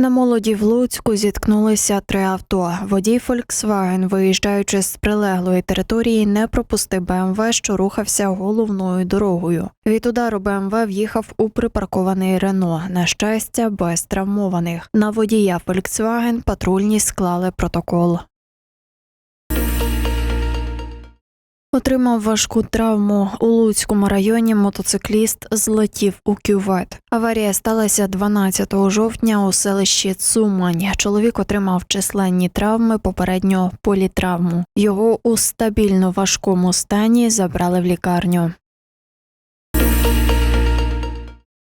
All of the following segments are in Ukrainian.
На молоді в Луцьку зіткнулися три авто. Водій Фольксваген, виїжджаючи з прилеглої території, не пропустив БМВ, що рухався головною дорогою. Від удару БМВ в'їхав у припаркований Рено. На щастя, без травмованих. На водія Фольксваген патрульні склали протокол. Отримав важку травму у Луцькому районі. Мотоцикліст злетів у кювет. Аварія сталася 12 жовтня у селищі Цумань. Чоловік отримав численні травми, попередньо політравму. Його у стабільно важкому стані забрали в лікарню.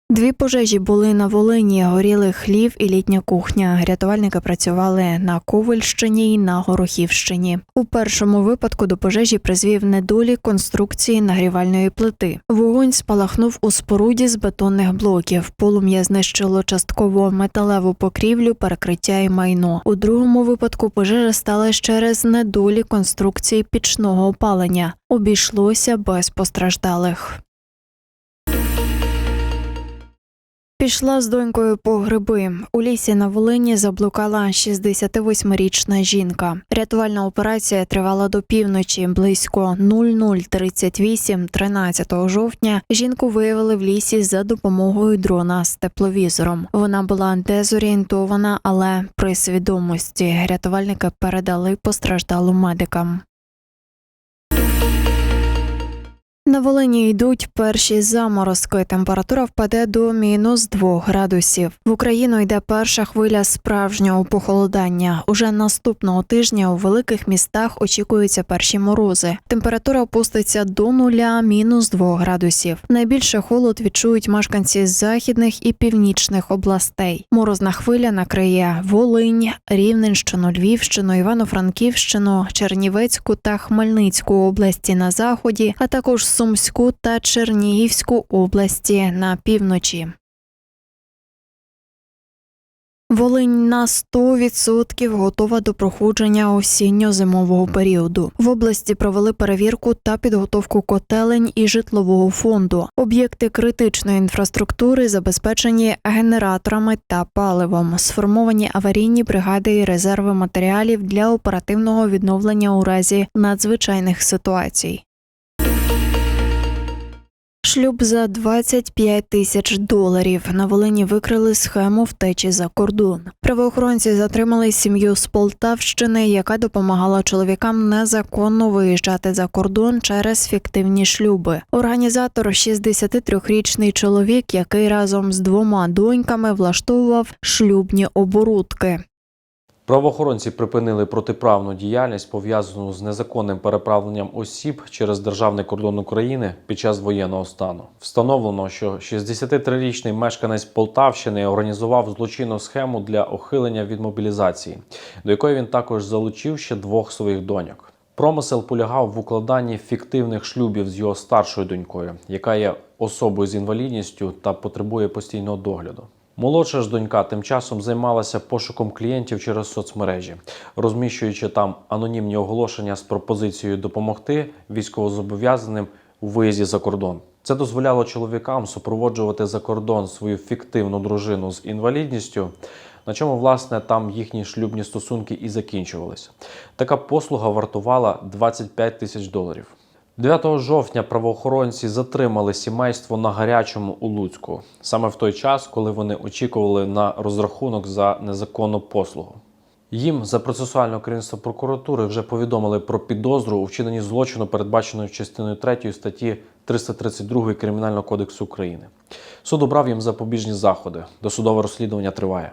Дві пожежі були на Волині. Горіли хлів і літня кухня. Рятувальники працювали на Ковальщині і на Горохівщині. У першому випадку до пожежі призвів недолік конструкції нагрівальної плити. Вогонь спалахнув у споруді з бетонних блоків. Полум'я знищило частково металеву покрівлю, перекриття і майно. У другому випадку пожежа стала через недолік конструкції пічного опалення. Обійшлося без постраждалих. Пішла з донькою по гриби. У лісі на Волині заблукала 68-річна жінка. Рятувальна операція тривала до півночі. Близько 0038 13 жовтня жінку виявили в лісі за допомогою дрона з тепловізором. Вона була дезорієнтована, але при свідомості рятувальники передали постраждалу медикам. На Волині йдуть перші заморозки. Температура впаде до мінус 2 градусів. В Україну йде перша хвиля справжнього похолодання. Уже наступного тижня у великих містах очікуються перші морози. Температура опуститься до нуля мінус 2 градусів. Найбільше холод відчують мешканці західних і північних областей. Морозна хвиля накриє Волинь, Рівненщину, Львівщину, Івано-Франківщину, Чернівецьку та Хмельницьку області на заході, а також Сумську та Чернігівську області на півночі. Волинь на 100% готова до проходження осінньо-зимового періоду. В області провели перевірку та підготовку котелень і житлового фонду. Об'єкти критичної інфраструктури забезпечені генераторами та паливом. Сформовані аварійні бригади і резерви матеріалів для оперативного відновлення у разі надзвичайних ситуацій. Шлюб за 25 тисяч доларів. На Волині викрили схему втечі за кордон. Правоохоронці затримали сім'ю з Полтавщини, яка допомагала чоловікам незаконно виїжджати за кордон через фіктивні шлюби. Організатор 63-річний чоловік, який разом з двома доньками влаштовував шлюбні оборудки. Правоохоронці припинили протиправну діяльність, пов'язану з незаконним переправленням осіб через державний кордон України під час воєнного стану. Встановлено, що 63-річний мешканець Полтавщини організував злочинну схему для ухилення від мобілізації, до якої він також залучив ще двох своїх доньок. Промисел полягав в укладанні фіктивних шлюбів з його старшою донькою, яка є особою з інвалідністю та потребує постійного догляду. Молодша ж донька тим часом займалася пошуком клієнтів через соцмережі, розміщуючи там анонімні оголошення з пропозицією допомогти військовозобов'язаним у виїзді за кордон. Це дозволяло чоловікам супроводжувати за кордон свою фіктивну дружину з інвалідністю, на чому власне там їхні шлюбні стосунки і закінчувалися. Така послуга вартувала 25 тисяч доларів. 9 жовтня правоохоронці затримали сімейство на гарячому у Луцьку саме в той час, коли вони очікували на розрахунок за незаконну послугу. Їм за процесуальне керівництво прокуратури вже повідомили про підозру у вчиненні злочину, передбаченої частиною 3 статті 332 Кримінального кодексу України. Суд обрав їм запобіжні заходи. Досудове розслідування триває.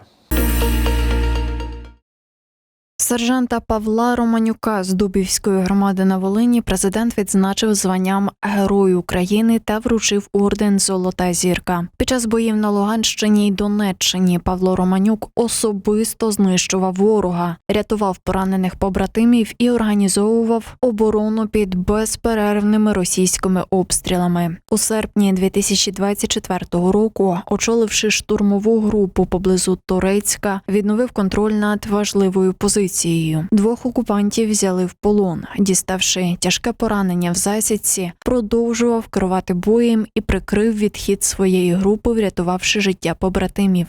Сержанта Павла Романюка з Дубівської громади на Волині президент відзначив званням Герой України та вручив орден Золота зірка. Під час боїв на Луганщині й Донеччині Павло Романюк особисто знищував ворога, рятував поранених побратимів і організовував оборону під безперервними російськими обстрілами. У серпні 2024 року, очоливши штурмову групу поблизу Торецька, відновив контроль над важливою позицією. Двох окупантів взяли в полон, діставши тяжке поранення в засідці, продовжував керувати боєм і прикрив відхід своєї групи, врятувавши життя побратимів.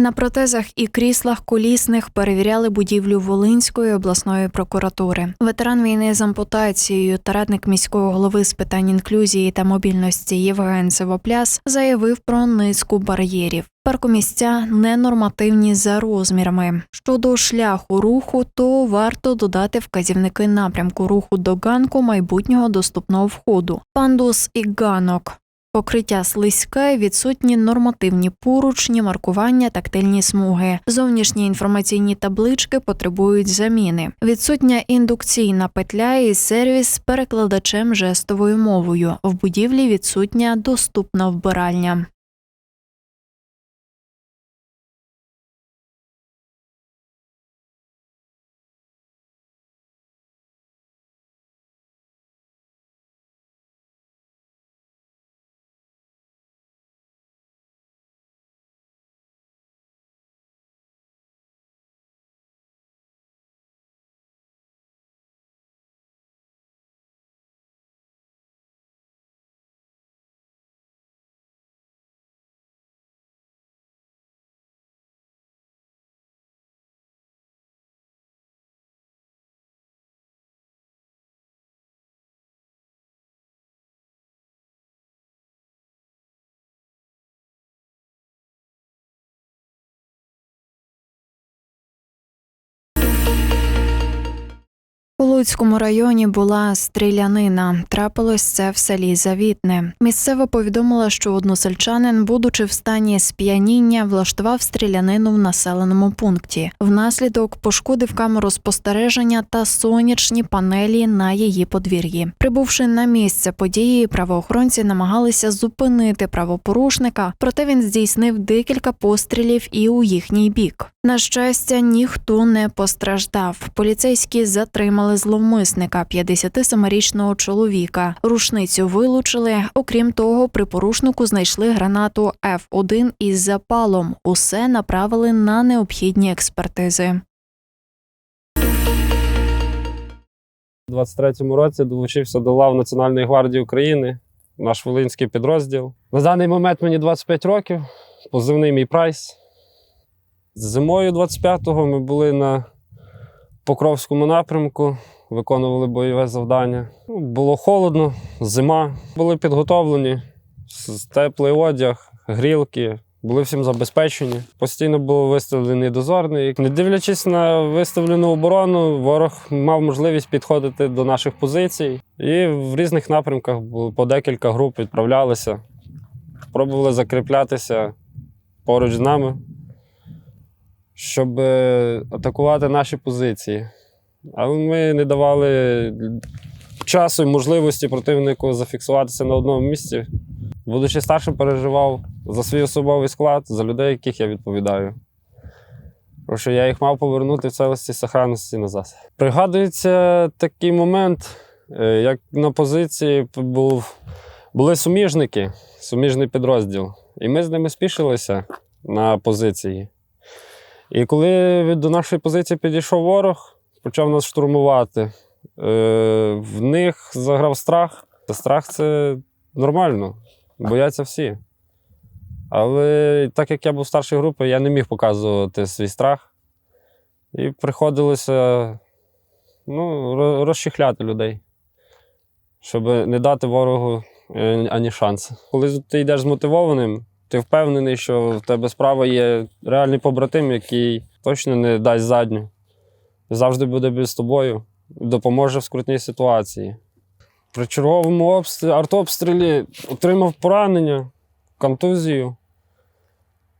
На протезах і кріслах колісних перевіряли будівлю Волинської обласної прокуратури. Ветеран війни з ампутацією та радник міського голови з питань інклюзії та мобільності Євген Сивопляс заявив про низку бар'єрів. Паркомісця ненормативні за розмірами. Щодо шляху руху, то варто додати вказівники напрямку руху до ганку майбутнього доступного входу, пандус і ганок. Покриття слизьке, відсутні нормативні поручні, маркування, тактильні смуги. Зовнішні інформаційні таблички потребують заміни. Відсутня індукційна петля і сервіс з перекладачем жестовою мовою. В будівлі відсутня доступна вбиральня. Луцькому районі була стрілянина. Трапилось це в селі Завітне. Місцева повідомила, що односельчанин, будучи в стані сп'яніння, влаштував стрілянину в населеному пункті. Внаслідок пошкодив камеру спостереження та сонячні панелі на її подвір'ї. Прибувши на місце події, правоохоронці намагалися зупинити правопорушника, проте він здійснив декілька пострілів і у їхній бік. На щастя, ніхто не постраждав. Поліцейські затримали зловмисника 57-річного чоловіка. Рушницю вилучили. Окрім того, при порушнику знайшли гранату F1 із запалом. Усе направили на необхідні експертизи. У 23-му році долучився до лав Національної гвардії України, наш волинський підрозділ. На даний момент мені 25 років, позивний мій прайс. Зимою 25-го ми були на Покровському напрямку, виконували бойове завдання. Ну, Було холодно, зима. Були підготовлені, теплий одяг, грілки. Були всім забезпечені. Постійно був виставлений дозорний. Не дивлячись на виставлену оборону, ворог мав можливість підходити до наших позицій. І в різних напрямках було по декілька груп відправлялися. Пробували закріплятися поруч з нами, щоб е, атакувати наші позиції. Але ми не давали часу і можливості противнику зафіксуватися на одному місці. Будучи старшим, переживав за свій особовий склад, за людей, яких я відповідаю. Тому що я їх мав повернути в целості і сохранності назад. Пригадується такий момент, е, як на позиції був, були суміжники, суміжний підрозділ. І ми з ними спішилися на позиції. І коли до нашої позиції підійшов ворог, почав нас штурмувати, е, в них заграв страх. Страх це нормально, бояться всі. Але так як я був старшої групи, я не міг показувати свій страх. І приходилося ну, ро- розчехляти людей, щоб не дати ворогу е, ані шансу. Коли ти йдеш змотивованим, ти впевнений, що в тебе справа є реальний побратим, який точно не дасть задню. Завжди буде з тобою, допоможе в скрутній ситуації. При черговому обстрілі, артобстрілі отримав поранення, контузію.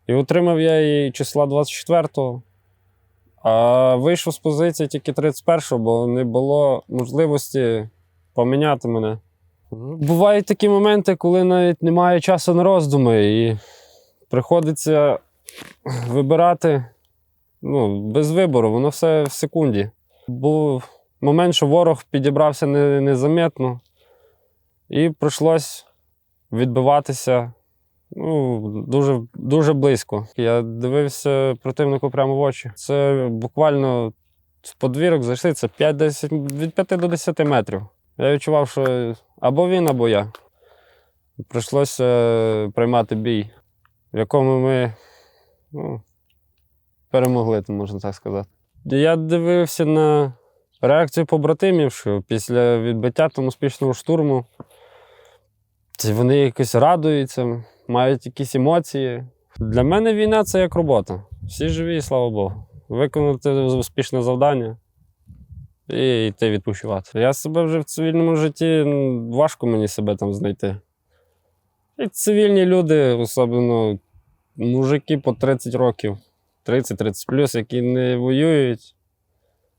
І отримав я її числа 24-го. А вийшов з позиції тільки 31-го, бо не було можливості поміняти мене. Бувають такі моменти, коли навіть немає часу на роздуми, і приходиться вибирати ну, без вибору, воно все в секунді. Був момент, що ворог підібрався незаметно, і прийшлось відбиватися ну, дуже, дуже близько. Я дивився противнику прямо в очі. Це буквально в подвірок зайшли, це 5-10, від 5 до 10 метрів. Я відчував, що або він, або я. Прийшлося приймати бій, в якому ми ну, перемогли, можна так сказати. Я дивився на реакцію побратимів, що після відбиття там успішного штурму вони якось радуються, мають якісь емоції. Для мене війна це як робота. Всі живі, слава Богу. Виконати успішне завдання і йти відпочивати. Я себе вже в цивільному житті важко мені себе там знайти. І цивільні люди, особливо мужики по 30 років, 30-30 плюс, які не воюють.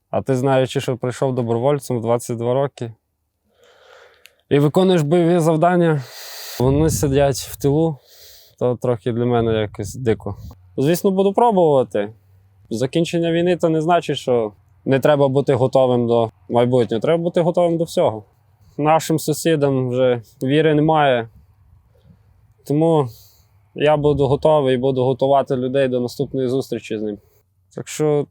А ти знаючи, що прийшов добровольцем в 22 роки і виконуєш бойові завдання, вони сидять в тилу, то трохи для мене якось дико. Звісно, буду пробувати. Закінчення війни це не значить, що не треба бути готовим до майбутнього. Треба бути готовим до всього. Нашим сусідам вже віри немає. Тому я буду готовий і буду готувати людей до наступної зустрічі з ним. Так що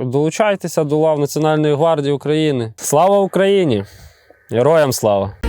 долучайтеся до лав Національної гвардії України. Слава Україні! Героям слава!